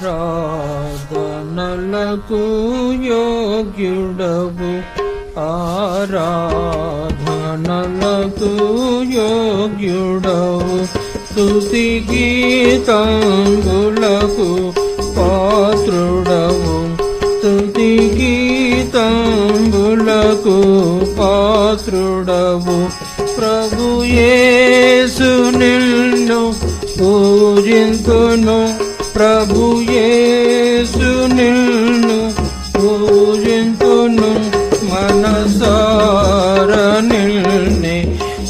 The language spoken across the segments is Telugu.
ఆరాధనలకు యోగ్యుడవు. ఆరాధనలకు యోగ్యుడవు. స్తుతి గీతంగులకు పాత్రుడవు. స్తుతి గీతంగులకు పాత్రుడవు. ప్రభు యేసు నిన్ను పూజింతును. ప్రభు యేసు నిన్ను పూజింతును మనసార నిల్ని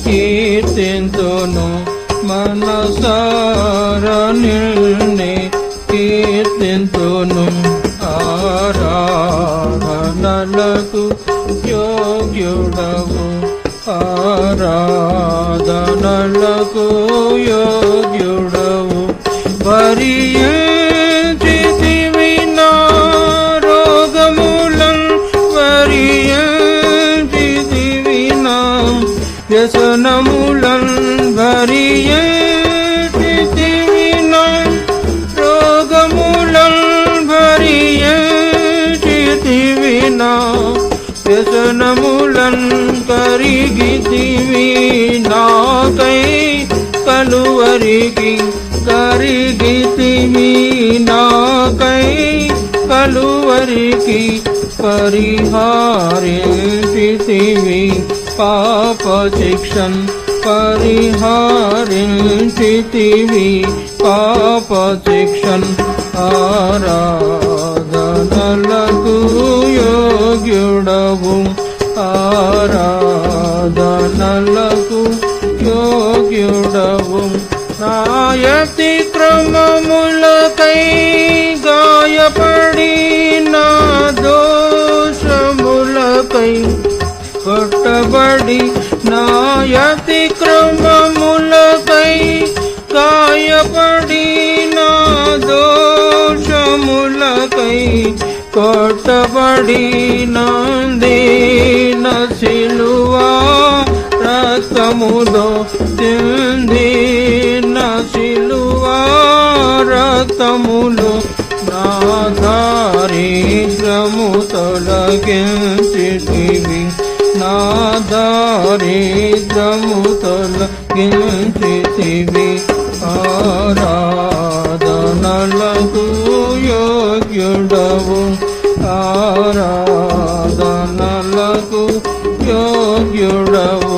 కీర్తింతును మనసార నిల్ని కీర్తింతును ఆరాధనలకు యోగ్యుడవు ఆరాధనలకు యోగ్యుడవు. వరియంచితివి నా రోగములం వరియంచితివి నా వ్యసనములం వరియంచితివి నా రోగములం వరియంచితివి నా వ్యసనములన్ కరిగితివి నాకై కలువరికి కరిగితివి నాకై కలువరికి పరిహారించితివి పాప శిక్షన్ పరిహారించితివి పాప శిక్షన్ ఆరాధనలకు యోగ్యుడవు. ఆరాధనలకు యోగ్యుడవు. నాయతి క్రమములకై గాయపడి నా దోషములకై కొట్టబడి నాయతి క్రమములకై గాయపడి నా దోషములకై కొట్టబడి నందిన సిలువా రక్తముదో తింది తొలగించితివి నా దారిద్రము తొలగించితివి ఆరాధనలకు యోగ్యుడవు. ఆరాధనలకు యోగ్యుడవు.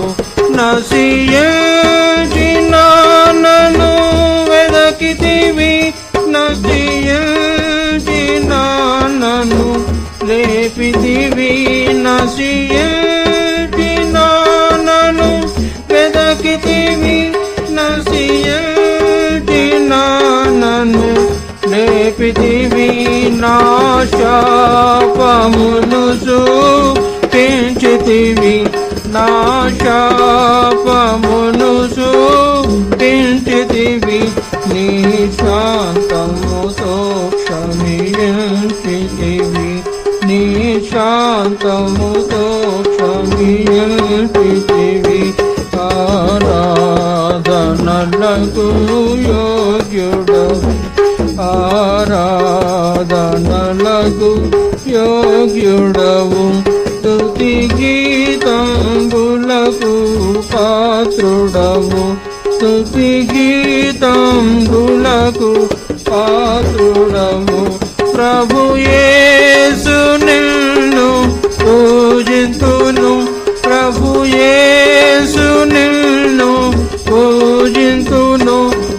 నసీ లేపితివి నసియేజినానను వెదకితివి నసియేజినానను లేపితివి నా శాపమును పెంచితివి నా శాపమును పెంచితివి నీ శాంతముతో క్షమించితివి నీ శాంతముతో క్షమించితివి ఆరాధనలకు యోగ్యుడవు ఆరాధనలకు యోగ్యుడవు స్తుతి గీతంబులకు పాత్రుడవు స్తుతి గీతంబులకు పాత్రుడవు ప్రభు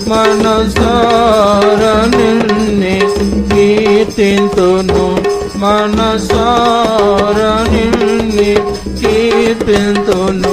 మనసార నిన్నే కీర్తింతును. మనసార నిన్నే కీర్తింతును.